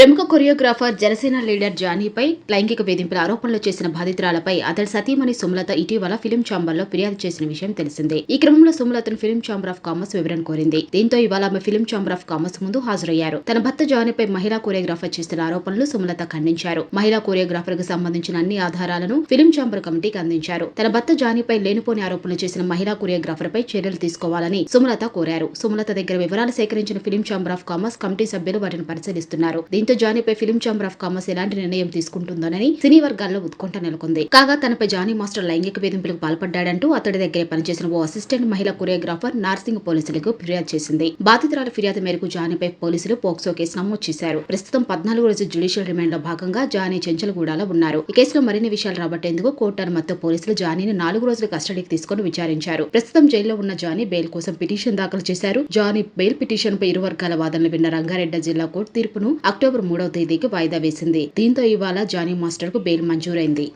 ప్రముఖ choreographer Janasena leader జానీపై లైంగిక వేధింపుల ఆరోపణలు చేసిన బాధితురాలపై అతడి సతీమణి సుమలత ఇటీవల ఫిలిం ఛాంబర్లో ఫిర్యాదు చేసిన విషయం తెలిసిందే. ఈ క్రమంలో సుమలతను ఫిలిం ఛాంబర్ ఆఫ్ కామర్స్ వివరణ కోరింది. దీంతో ఇవాళ ఆమె ఫిలిం ఛాంబర్ ఆఫ్ కామర్స్ ముందు హాజరయ్యారు. తన భర్త జానీపై మహిళా కొరియోగ్రాఫర్ చేస్తున్న ఆరోపణలు సుమలత ఖండించారు. మహిళా కొరియోగ్రాఫర్కు సంబంధించిన అన్ని ఆధారాలను ఫిలిం ఛాంబర్ కమిటీకి అందించారు. తన భర్త జానీపై లేనిపోని ఆరోపణలు చేసిన మహిళా కొరియోగ్రాఫర్ పై చర్యలు తీసుకోవాలని సుమలత కోరారు. సుమలత దగ్గర వివరాలు సేకరించిన film chamber of commerce committee సభ్యులు వాటిని పరిశీలిస్తున్నారు. దీంతో జానీపై ఫిలిం ఛాంబర్ ఆఫ్ కామర్స్ ఎలాంటి నిర్ణయం తీసుకుంటుందోనని సినీ వర్గాల్లో ఉత్కంఠ నెలకొంది. కాగా తనపై జానీ మాస్టర్ లైంగిక వేధింపులకు పాల్పడ్డాడంటూ అతడి దగ్గరే పనిచేసిన ఓ అసిస్టెంట్ మహిళా కొరియోగ్రాఫర్ నార్సింగ్ పోలీసులకు ఫిర్యాదు చేసింది. బాధితురాల ఫిర్యాదు మేరకు జానీపై పోలీసులు పోక్సో కేసు నమోదు చేశారు. ప్రస్తుతం పద్నాలుగు రోజు జ్యుడిషియల్ రిమాండ్లో భాగంగా జానీ చెంచలగూడలో ఉన్నారు. ఈ కేసులో మరిన్ని విషయాలు రాబట్టేందుకు కోర్టు అనుమతితో పోలీసులు జానీని నాలుగు రోజులు కస్టడీకి తీసుకుని విచారించారు. ప్రస్తుతం జైల్లో ఉన్న జానీ బెయిల్ కోసం పిటిషన్ దాఖలు చేశారు. జానీ బెయిల్ పిటిషన్ పై ఇరు వర్గాల వాదనలు విన్న రంగారెడ్డి జిల్లా కోర్టు తీర్పును అక్టోబర్ అక్టోబర్ మూడవ తేదీకి వాయిదా వేసింది. దీంతో ఇవాళ జానీ మాస్టర్కు బెయిల్ మంజూరైంది.